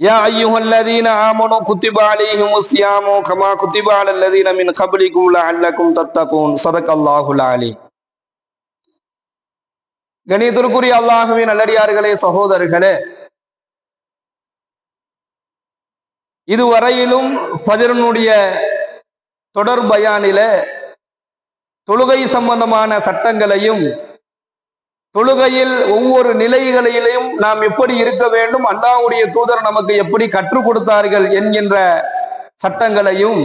يا أيها الذين آمنوا كتب عليهم الصيام كما كتب على الذين من قبلكم لعلكم تتقون صدق الله العليم கணியத்திற்குரிய அல்லாஹுவின் நல்லடியார்களே சகோதரர்களே இதுவரையிலும் ஃபஜரனுடைய தொடர் பயானில தொழுகை சம்பந்தமான சட்டங்களையும் தொழுகையில் ஒவ்வொரு நிலைகளிலும் நாம் எப்படி இருக்க வேண்டும்? அல்லாஹ்வுடைய தூதர் நமக்கு எப்படி கற்றுக் கொடுத்தார்கள் என்கின்ற சட்டங்களையும்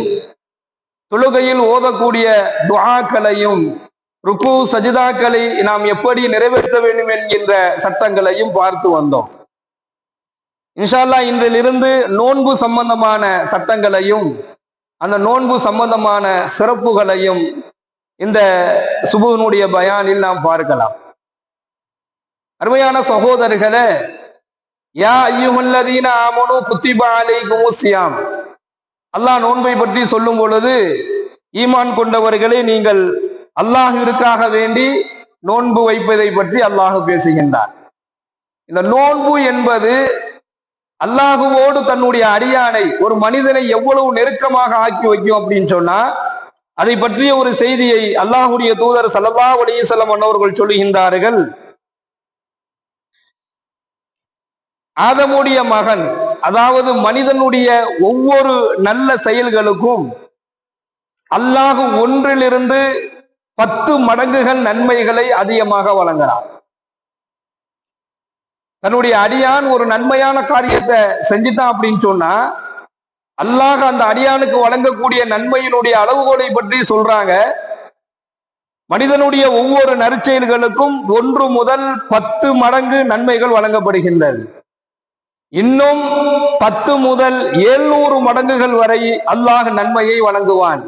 தொழுகையில் ஓதக்கூடிய துவாக்களையும் ருக்கு சஜிதாக்களை நாம் எப்படி நிறைவேற்ற வேண்டும் என்கின்ற சட்டங்களையும் பார்த்து வந்தோம். இன்ஷால்லா இன்றிலிருந்து நோன்பு சம்பந்தமான சட்டங்களையும் அந்த நோன்பு சம்பந்தமான சிறப்புகளையும் இந்த சுபுவனுடைய பயானில் நாம் பார்க்கலாம். அருமையான சகோதரர்களே யா ஐயுமல்லதீன ஆமனு குத்திபா அலைக்கும் சியாம் அல்லாஹ் நோன்பை பற்றி சொல்லும் பொழுது ஈமான் கொண்டவர்களே நீங்கள் அல்லாஹிற்காக வேண்டி நோன்பு வைப்பதை பற்றி அல்லாஹ் பேசுகின்றார். இந்த நோன்பு என்பது அல்லாஹுவோடு தன்னுடைய அடியானை ஒரு மனிதனை எவ்வளவு நெருக்கமாக ஆக்கி வைக்கும் அப்படின்னு சொன்னா அதை பற்றிய ஒரு செய்தியை அல்லாஹுடைய தூதர் சல்லல்லா அலிசல்லம் அன்னவர்கள் சொல்லுகின்றார்கள். ஆதமுடைய மகன் அதாவது மனிதனுடைய ஒவ்வொரு நல்ல செயல்களுக்கும் அல்லாஹு ஒன்றிலிருந்து பத்து மடங்குகள் நன்மைகளை அதிகமாக வழங்குறார் தன்னுடைய அடியான் ஒரு நன்மையான காரியத்தை செஞ்சுட்டான் அப்படின்னு சொன்னா அல்லாஹ் அந்த அடியானுக்கு வழங்கக்கூடிய நன்மையினுடைய அளவுகோலை பற்றி சொல்றாங்க. மனிதனுடைய ஒவ்வொரு நற்செயல்களுக்கும் ஒன்று முதல் பத்து மடங்கு நன்மைகள் வழங்கப்படுகின்றது. இன்னும் பத்து முதல் ஏழ்நூறு மடங்குகள் வரை அல்லாஹ் நன்மையை வழங்குவான்.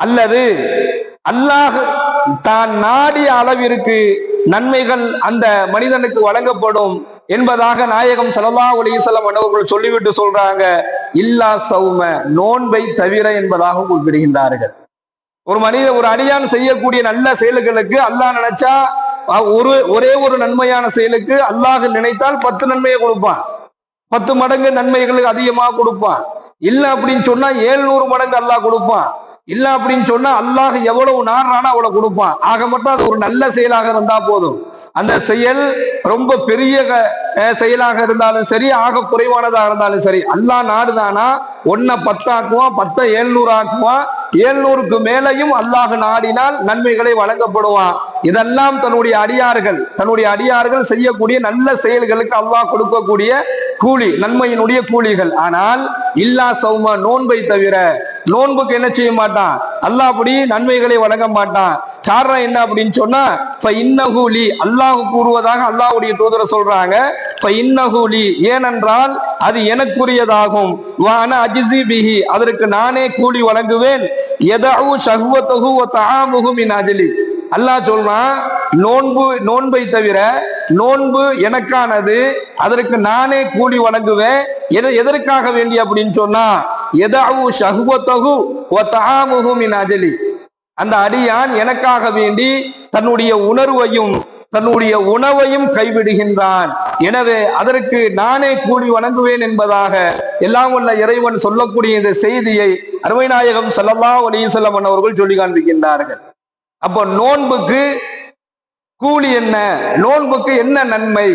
அல்லது அல்லாஹ் தான் நாடிய அளவிற்கு நன்மைகள் அந்த மனிதனுக்கு வழங்கப்படும் என்பதாக நாயகம் சலல்லா ஒலிசலம் அவர்கள் சொல்லிவிட்டு சொல்றாங்க. இல்லா சௌம நோன்பை தவிர என்பதாக குறிப்பிடுகின்றார்கள். ஒரு மனித ஒரு அடியான் செய்யக்கூடிய நல்ல செயல்களுக்கு அல்லாஹ் நினைச்சா ஒரு ஒரே ஒரு நன்மையான செயலுக்கு அல்லாஹ் நினைத்தால் பத்து நன்மையை கொடுப்பான். பத்து மடங்கு நன்மைகளுக்கு அதிகமாக கொடுப்பான். இல்ல அப்படின்னு சொன்னா ஏழ்நூறு மடங்கு அல்லாஹ் கொடுப்பான். இல்ல அப்படின்னு சொன்னா அல்லாஹ் எவ்வளவு நாடுறானோ அவ்வளவு கொடுப்பான். ஆக மட்டும் அது ஒரு நல்ல செயலாக இருந்தா போதும். அந்த செயல் ரொம்ப பெரிய செயலாக இருந்தாலும் சரி ஆக குறைவானதாக இருந்தாலும் சரி அல்லாஹ் நாடுதானா? ஒன்ன பத்தாக்குவான் பத்த ஏழ்நூறு ஆக்குவான் ஏழ்நூறுக்கு மேலையும் அல்லாஹ் நாடினால் நன்மைகளை வழங்கப்படுவான். இதெல்லாம் தன்னுடைய அடியார்கள் தன்னுடைய அடியார்கள் செய்யக்கூடிய நல்ல செயல்களுக்கு அல்லாஹ் கொடுக்கக்கூடிய கூலி நன்மையினுடைய கூலிகள். ஆனால் இல்லா சௌம நோன்பை தவிர நோன்புக்கு என்ன செய்ய மாட்டான்? அல்லாஹ் அப்படி நன்மைகளை வழங்க மாட்டான். காரணம் என்ன அப்படின்னு சொன்னா இன்னகூலி அல்லாஹ் கூறுவதாக அல்லாஹுடைய தூதர சொல்றாங்க. இன்னகூலி ஏனென்றால் அது எனக்குரியதாகும். வான அஜிசி பிஹி அதற்கு நானே கூலி வழங்குவேன். எதவு ஷஹ்வத்தகு தாமுகு மின் அஜலி அல்லாஹ் சொல்றான் நோன்பு நோன்பை தவிர நோன்பு எனக்கானது அதற்கு நானே கூலி வழங்குவேன். எதை எதற்காக வேண்டி அப்படின்னு சொன்னா எதாவு ஷஹுவத்தகு தாமுகு அஜலி. அந்த அடியான் எனக்காக வேண்டி தன்னுடைய உணர்வையும் தன்னுடைய உணவையும் கைவிடுகின்றான். எனவே அதற்கு நானே கூடி வணங்குவேன் என்பதாக எல்லாம் உள்ள இறைவன் சொல்லக்கூடிய இந்த செய்தியை அருமைநாயகம் சல்லல்லா அலிசல்லம் அவர்கள் சொல்லி காண்பிக்கின்றார்கள். அப்போ நோன்புக்கு கூலி என்ன? நோன்புக்கு என்ன நன்மை?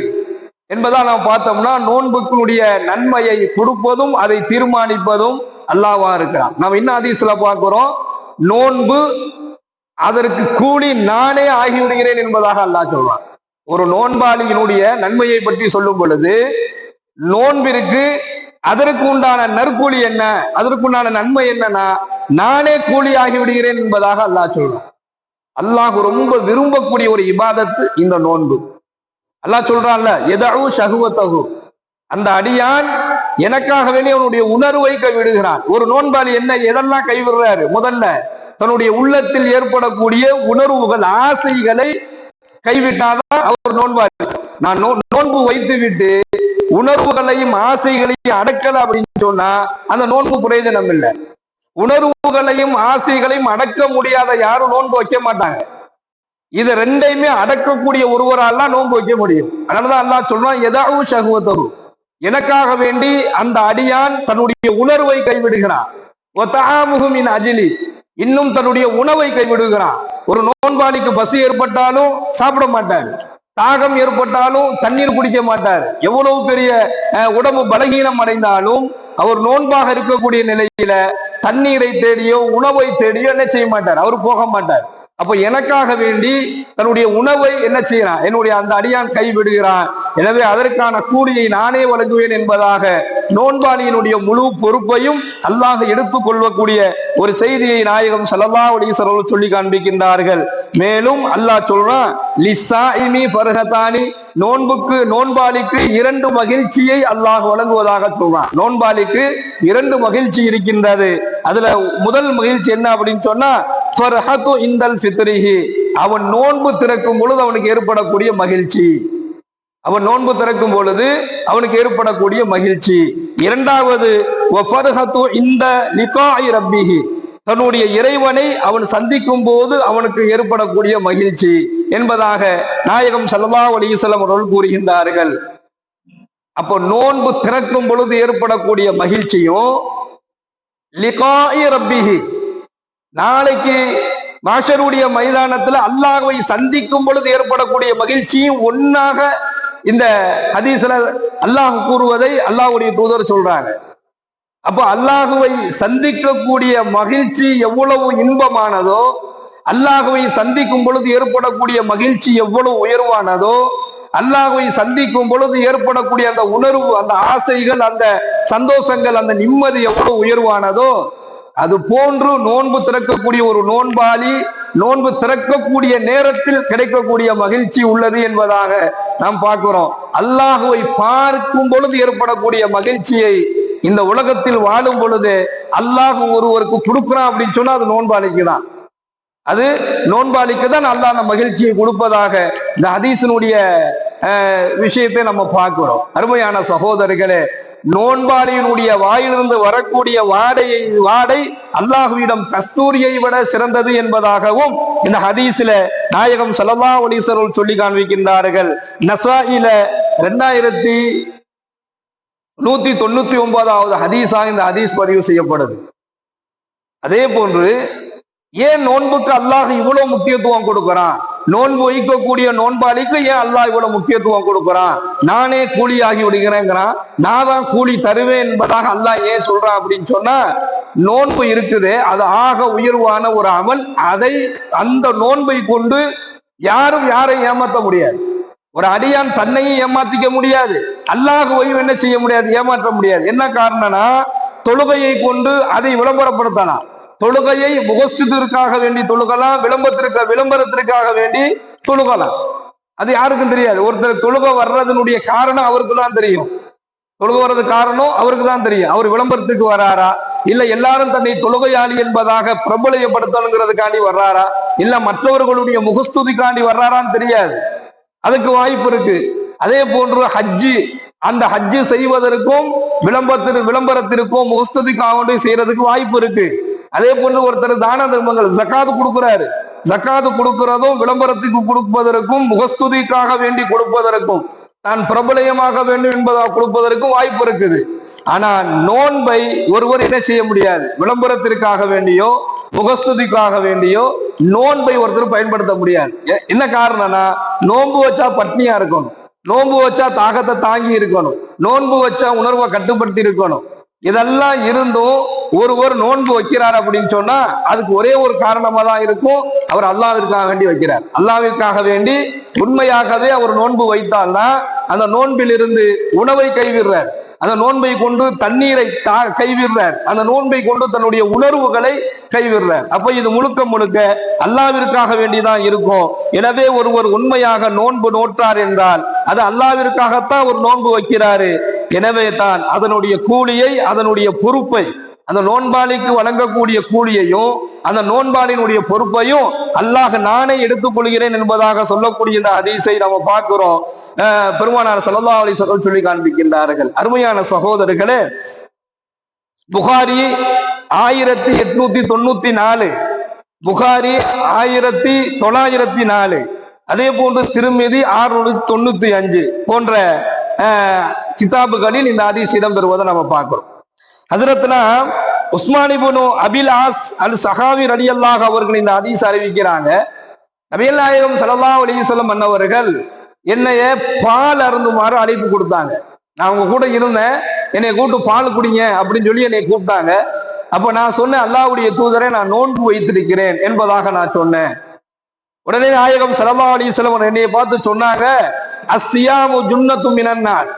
என்பதா நாம் பார்த்தோம்னா நோன்புக்குடைய நன்மையை கொடுப்பதும் அதை தீர்மானிப்பதும் அல்லாவா இருக்கிறான். நாம் இன்னும் அதிசல பார்க்கிறோம் நோன்பு அதற்கு கூலி நானே ஆகிவிடுகிறேன் என்பதாக அல்லாஹ் சொல்வான். ஒரு நோன்பாளியினுடைய நன்மையை பற்றி சொல்லும் பொழுது நோன்பிற்கு அதற்கு உண்டான நற்கூலி என்ன? அதற்குண்டான நன்மை என்னன்னா நானே கூலி ஆகிவிடுகிறேன் என்பதாக அல்லாஹ் சொல்றான் அல்லாஹ் ரொம்ப விரும்பக்கூடிய ஒரு இபாதத்து இந்த நோன்பு. அல்லாஹ் சொல்றான்ல எதவு சகுவத்தகு அந்த அடியான் எனக்காக வேண்டி அவனுடைய உணர்வை கைவிடுகிறான். ஒரு நோன்பாளி என்ன எதெல்லாம் கைவிடுறாரு? முதல்ல தன்னுடைய உள்ளத்தில் ஏற்படக்கூடிய உணர்வுகள் ஆசைகளை கைவிட்டாதான் அவர் நோன்பாளி. நான் நோ- நோன்பு வைத்து விட்டு உணர்வுகளையும் ஆசைகளையும் அடக்கல அப்படின்னு சொன்னா அந்த நோன்பு பிரயோஜனம் இல்லை உணர்வுகளையும் ஆசைகளையும் அடக்க முடியாத யாரும் நோன்பு வைக்க மாட்டாங்க. இது ரெண்டையுமே அடக்கக்கூடிய ஒருவரால் தான் நோன்பு வைக்க முடியும். அதனாலதான் அல்லாஹ் சொல்றான் எதாவு தரும் எனக்காக வேண்டி அந்த அடியான் தன்னுடைய உணர்வை கைவிடுகிறான். ஒத்தாமுகுமின் அஜிலி. இன்னும் தன்னுடைய உணவை கைவிடுகிறான். ஒரு நோன்பாளிக்கு பசி ஏற்பட்டாலும் சாப்பிட மாட்டார். தாகம் ஏற்பட்டாலும் தண்ணீர் குடிக்க மாட்டார். எவ்வளவு பெரிய உடம்பு பலகீனம் அடைந்தாலும் அவர் நோன்பாக இருக்கக்கூடிய நிலையில தண்ணீரை தேடியோ உணவை தேடியோ என்ன செய்ய மாட்டார். அவர் போக மாட்டார். அப்ப எனக்காக வேண்டி தன்னுடைய உணவை என்ன செய்யறான் என்னுடைய அந்த அடியான் கைவிடுகிறான் எனவே அதற்கான கூலியை நானே வழங்குவேன் என்பதாக நோன்பாளியினுடைய முழு பொறுப்பையும் அல்லாஹ் எடுத்துக் கொள்ளக்கூடிய ஒரு செய்தியை நாயகம் ஸல்லல்லாஹு அலைஹி சொல்லி காண்பிக்கின்றார்கள். மேலும் அல்லாஹ் சொல்றான் லிஸ்ஸாயிமி ஃபர்ஹதானி. நோன்புக்கு நோன்பாளிக்கு இரண்டு மகிழ்ச்சியை அல்லாஹ் வழங்குவதாக சொல்றான். நோன்பாளிக்கு இரண்டு மகிழ்ச்சி இருக்கின்றது. அதுல முதல் மகிழ்ச்சி என்ன அப்படின்னு சொன்னா இந்தல் ஃபித்ரிஹி. அவன் நோன்பு திறக்கும் பொழுது அவனுக்கு ஏற்படக்கூடிய மகிழ்ச்சி. அவன் நோன்பு திறக்கும் பொழுது அவனுக்கு ஏற்படக்கூடிய மகிழ்ச்சி. இரண்டாவது இந்த லிகாஇ ரப்பிஹி. தன்னுடைய இறைவனை அவன் சந்திக்கும் போது அவனுக்கு ஏற்படக்கூடிய மகிழ்ச்சி என்பதாக நாயகம் சல்லா அலைஹி அவர்கள் கூறுகின்றார்கள். அப்போ நோன்பு திறக்கும் பொழுது ஏற்படக்கூடிய மகிழ்ச்சியும் லிகாஇ ரப்பிஹி. நாளைக்கு மாஷருடைய மைதானத்துல அல்லாஹ்வை சந்திக்கும் பொழுது ஏற்படக்கூடிய மகிழ்ச்சியும் ஒன்னாக இந்த ஹதீஸ்ல அல்லாஹ் கூறுவதை அல்லாஹுடைய தூதர் சொல்றாங்க அப்போ அல்லாஹுவை சந்திக்கக்கூடிய மகிழ்ச்சி எவ்வளவு இன்பமானதோ அல்லாஹுவை சந்திக்கும் பொழுது ஏற்படக்கூடிய மகிழ்ச்சி எவ்வளவு உயர்வானதோ அல்லாஹுவை சந்திக்கும் பொழுது ஏற்படக்கூடிய அந்த உணர்வு அந்த ஆசைகள் அந்த சந்தோஷங்கள் அந்த நிம்மதி எவ்வளவு உயர்வானதோ அது போன்று நோன்பு திறக்கக்கூடிய ஒரு நோன்பாளி நோன்பு திறக்கக்கூடிய நேரத்தில் கிடைக்கக்கூடிய மகிழ்ச்சி உள்ளது என்பதாக நாம் பார்க்கிறோம். அல்லாஹுவை பார்க்கும் பொழுது ஏற்படக்கூடிய மகிழ்ச்சியை இந்த உலகத்தில் வாழும் பொழுது அல்லாஹ் ஒருவருக்கு கொடுக்குறான் அப்படின்னு சொன்னா அது நோன்பாளிக்கு தான் அது நோன்பாளிக்கு தான் அல்லாஹ் அந்த மகிழ்ச்சியை கொடுப்பதாக இந்த ஹதீசனுடைய விஷயத்தை நம்ம பார்க்கிறோம். அருமையான சகோதரர்களே நோன்பாளியினுடைய வாயிலிருந்து வரக்கூடிய வாடையை வாடை அல்லாஹுவிடம் கஸ்தூரியை விட சிறந்தது என்பதாகவும் இந்த ஹதீஸ்ல நாயகம் சல்லா ஒலீசருள் சொல்லி காண்பிக்கின்றார்கள். நசாயில ரெண்டாயிரத்தி நூத்தி தொண்ணூத்தி ஒன்பதாவது ஹதீஸாக இந்த ஹதீஸ் பதிவு செய்யப்படுது. அதே போன்று ஏன் நோன்புக்கு அல்லாஹ் இவ்வளவு முக்கியத்துவம் கொடுக்கிறான்? நோன்பு வைக்கக்கூடிய நோன்பாளிக்கு ஏன் அல்லாஹ் இவ்வளவு முக்கியத்துவம் கொடுக்கிறான்? நானே கூலி ஆகி விடுகிறேங்கிறான். நான் தான் கூலி தருவேன் என்பதாக அல்லாஹ் ஏன் சொல்றான் அப்படின்னு சொன்னா நோன்பு இருக்குது அது ஆக உயர்வான ஒரு அமல். அதை அந்த நோன்பை கொண்டு யாரும் யாரை ஏமாற்ற முடியாது. ஒரு அடியான் தன்னையும் ஏமாத்திக்க முடியாது. அல்லாஹுவையும் என்ன செய்ய முடியாது? ஏமாற்ற முடியாது. என்ன காரணம்னா தொழுகையை கொண்டு அதை விளம்பரப்படுத்தலாம். தொழுகையை முகஸ்துதிற்காக வேண்டி தொழுகலாம் விளம்பரத்திற்கு விளம்பரத்திற்காக வேண்டி தொழுகலாம். அது யாருக்கும் தெரியாது. ஒருத்தர் தொழுகை வர்றதனுடைய காரணம் அவருக்கு தான் தெரியும். தொழுக வர்றது காரணம் அவருக்கு தான் தெரியும். அவர் விளம்பரத்துக்கு வராரா? இல்ல எல்லாரும் தன்னை தொழுகையாளி என்பதாக பிரபலயப்படுத்தணுங்கிறதுக்காண்டி வர்றாரா? இல்ல மற்றவர்களுடைய முகஸ்துதிக்காண்டி வர்றாரான்னு தெரியாது. அதுக்கு வாய்ப்பு இருக்கு. அதே போன்று ஹஜ்ஜு அந்த ஹஜ்ஜு செய்வதற்கும் விளம்பரத்திற்கு விளம்பரத்திற்கும் முகஸ்துதிக்காக செய்யறதுக்கு வாய்ப்பு இருக்கு. அதே போன்று ஒருத்தர் தான தர்மங்கள் ஜக்காது கொடுக்கிறாரு. ஜக்காது கொடுக்கிறதும் விளம்பரத்துக்கு கொடுப்பதற்கும் முகஸ்துதிக்காக வேண்டி கொடுப்பதற்கும் தான் பிரபலயமாக வேண்டும் என்பதாக கொடுப்பதற்கும் வாய்ப்பு இருக்குது. ஆனா நோன்பை ஒருவர் என்ன செய்ய முடியாது? விளம்பரத்திற்காக வேண்டியோ முகஸ்துதிக்காக வேண்டியோ நோன்பை ஒருத்தர் பயன்படுத்த முடியாது. என்ன காரணம்னா நோன்பு வச்சா பட்னியா இருக்கணும். நோன்பு வச்சா தாகத்தை தாங்கி இருக்கணும். நோன்பு வச்சா உணர்வை கட்டுப்படுத்தி இருக்கணும். இதெல்லாம் இருந்தும் ஒருவர் நோன்பு வைக்கிறார் அப்படின்னு சொன்னா அதுக்கு ஒரே ஒரு காரணமா தான் இருக்கும். அவர் அல்லாவிற்காக வேண்டி வைக்கிறார். அல்லாவிற்காக வேண்டி உண்மையாகவே அவர் நோன்பு வைத்தால்தான் அந்த நோன்பிலிருந்து உணவை கைவிடுறார். அந்த நோன்பை கொண்டு தண்ணீரை தா கைவிடுறார். அந்த நோன்பை கொண்டு தன்னுடைய உணர்வுகளை கைவிடுறார். அப்ப இது முழுக்க முழுக்க அல்லாவிற்காக வேண்டிதான் இருக்கும். எனவே ஒருவர் உண்மையாக நோன்பு நோற்றார் என்றால் அது அல்லாவிற்காகத்தான் ஒரு நோன்பு வைக்கிறாரு. எனவே தான் அதனுடைய கூலியை அதனுடைய பொறுப்பை அந்த நோன்பாளிக்கு வழங்கக்கூடிய கூலியையும் அந்த நோன்பாளினுடைய பொறுப்பையும் அல்லாஹ் நானே எடுத்துக்கொள்கிறேன் என்பதாக சொல்லக்கூடிய இந்த அதிசை நம்ம பார்க்கிறோம். அஹ் பெருமானார் சல்லா அலி சொல்ல சொல்லி காண்பிக்கின்றார்கள். அருமையான சகோதரர்களே புகாரி ஆயிரத்தி எட்நூத்தி தொண்ணூத்தி நாலு புகாரி ஆயிரத்தி தொள்ளாயிரத்தி நாலு அதே போன்று திருமதி ஆறுநூத்தி தொண்ணூத்தி அஞ்சு போன்ற கிதாபுகளில் இந்த ஹதீஸ் இடம்பெறுவதை நம்ம பார்க்கிறோம். ஹசரத்னா உஸ்மானிபுனு அபில் ஆஸ் அல் சஹாவி ரலியல்லாஹ் அவர்கள் இந்த ஹதீஸ் அறிவிக்கிறாங்க. நபியல்லாயிரம் நாயகம் ஸல்லல்லாஹு அலைஹி வஸல்லம் அன்னவர்கள் என்னைய பால் அருந்துமாறு அழைப்பு கொடுத்தாங்க. நான் அவங்க கூட இருந்தேன். என்னை கூட்டு பால் குடிங்க அப்படின்னு சொல்லி என்னை கூப்பிட்டாங்க. அப்ப நான் சொன்னேன் அல்லாவுடைய தூதரை நான் நோன்பு வைத்திருக்கிறேன் என்பதாக நான் சொன்னேன். உடனே நாயகம் ஸல்லல்லாஹு அலைஹி வஸல்லம் என்னைய பார்த்து சொன்னாங்க. அஸ்ஸியாமு ஜுன்னத்து மினன்னார்.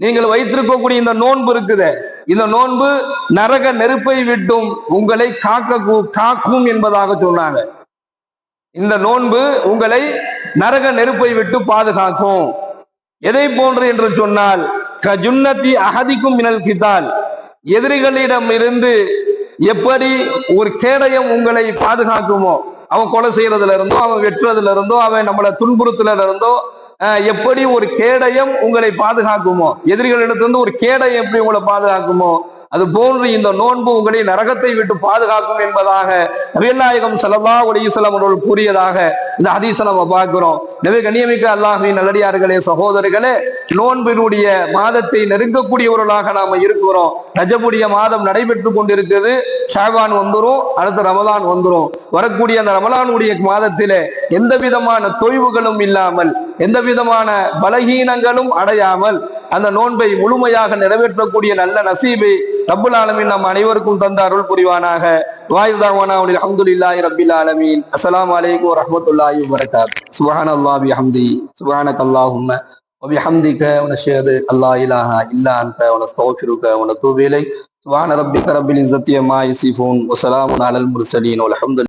நீங்கள் வைத்திருக்கக்கூடிய இந்த நோன்பு இருக்குது. இந்த நோன்பு நரக நெருப்பை விட்டும் உங்களை காக்க காக்கும் என்பதாக சொன்னாங்க. இந்த நோன்பு உங்களை நரக நெருப்பை விட்டு பாதுகாக்கும். எதை போன்று என்று சொன்னால் கஜுன்னத்தி அகதிக்கும் மினல் கித்தால் எதிரிகளிடம் இருந்து எப்படி ஒரு கேடயம் உங்களை பாதுகாக்குமோ அவன் கொலை செய்யறதுல இருந்தோ அவன் வெட்டுறதுல இருந்தோ அவன் நம்மளை துன்புறுத்துல இருந்தோ எப்படி ஒரு கேடயம் உங்களை பாதுகாக்குமோ? எதிரிகளிடத்திலிருந்து ஒரு கேடயம் எப்படி உங்களை பாதுகாக்குமோ? அது போன்று இந்த நோன்பு உங்களை நரகத்தை விட்டு பாதுகாக்கும் என்பதாக நபிநாயகம் ஸல்லல்லாஹு அலைஹி அவர்கள் கூறியதாக இந்த ஹதீஸை நம்ம பார்க்கிறோம். நபி கண்ணியமிக்க அல்லாஹ்வின் நல்லடியார்களே சகோதரர்களே நோன்பினுடைய மாதத்தை நெருங்கக்கூடியவர்களாக நாம இருக்கிறோம். ரஜபுடைய மாதம் நடைபெற்று கொண்டிருக்கிறது. ஷாபான் வந்துரும் அடுத்து ரமலான் வந்துரும். வரக்கூடிய அந்த ரமலானுடைய மாதத்திலே எந்த விதமான தொய்வுகளும் இல்லாமல் எந்த விதமான பலகீனங்களும் அடையாமல் அந்த நோன்பை முழுமையாக நிறைவேற்றக்கூடிய நல்ல நசீபை ரப்புல் ஆலமீன் நம் அனைவருக்கும் தந்த அருள் புரிவானாக வாயுதாவானா அல்ஹம்துலில்லாஹி ரப்பில் ஆலமீன் அஸ்ஸலாமு அலைக்கும் வரஹ்மத்துல்லாஹி வபரகாத் சுப்ஹானல்லாஹி பிஹம்தி சுப்ஹானக அல்லாஹும்ம وبحمدك ونشهد أن لا إله إلا أنت ونستغفرك ونتوب إليك سبحان ربك رب العزة عما يصفون وسلام على المرسلين والحمد لله